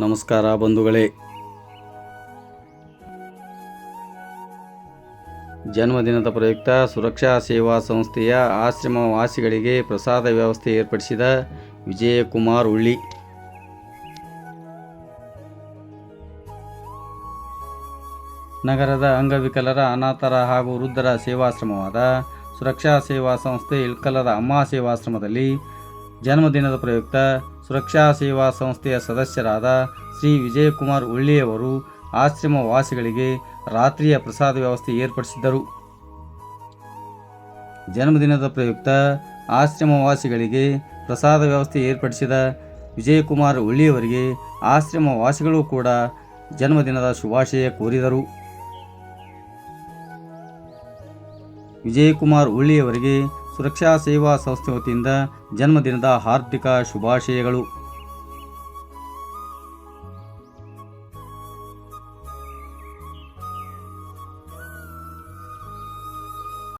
ನಮಸ್ಕಾರ ಬಂಧುಗಳೇ. ಜನ್ಮದಿನದ ಪ್ರಯುಕ್ತ ಸುರಕ್ಷಾ ಸೇವಾ ಸಂಸ್ಥೆಯ ಆಶ್ರಮ ವಾಸಿಗಳಿಗೆ ಪ್ರಸಾದ ವ್ಯವಸ್ಥೆ ಏರ್ಪಡಿಸಿದ ವಿಜಯಕುಮಾರ್ ಉಳ್ಳಿ. ನಗರದ ಅಂಗವಿಕಲರ ಅನಾಥರ ಹಾಗೂ ವೃದ್ಧರ ಸೇವಾಶ್ರಮವಾದ ಸುರಕ್ಷಾ ಸೇವಾ ಸಂಸ್ಥೆ ಇಳ್ಕಲದ ಅಮ್ಮ ಸೇವಾಶ್ರಮದಲ್ಲಿ ಜನ್ಮದಿನದ ಪ್ರಯುಕ್ತ ಸುರಕ್ಷಾ ಸೇವಾ ಸಂಸ್ಥೆಯ ಸದಸ್ಯರಾದ ಶ್ರೀ ವಿಜಯಕುಮಾರ್ ಉಳ್ಳಿಯವರು ಆಶ್ರಮ ವಾಸಿಗಳಿಗೆ ರಾತ್ರಿಯ ಪ್ರಸಾದ ವ್ಯವಸ್ಥೆ ಏರ್ಪಡಿಸಿದ್ದರು. ಜನ್ಮದಿನದ ಪ್ರಯುಕ್ತ ಆಶ್ರಮ ವಾಸಿಗಳಿಗೆ ಪ್ರಸಾದ ವ್ಯವಸ್ಥೆ ಏರ್ಪಡಿಸಿದ ವಿಜಯಕುಮಾರ್ ಉಳ್ಳಿಯವರಿಗೆ ಆಶ್ರಮ ವಾಸಿಗಳು ಕೂಡ ಜನ್ಮದಿನದ ಶುಭಾಶಯ ಕೋರಿದರು. ವಿಜಯಕುಮಾರ್ ಉಳ್ಳಿಯವರಿಗೆ ಸುರಕ್ಷಾ ಸೇವಾ ಸಂಸ್ಥೆ ವತಿಯಿಂದ ಜನ್ಮದಿನದ ಹಾರ್ದಿಕ ಶುಭಾಶಯಗಳು.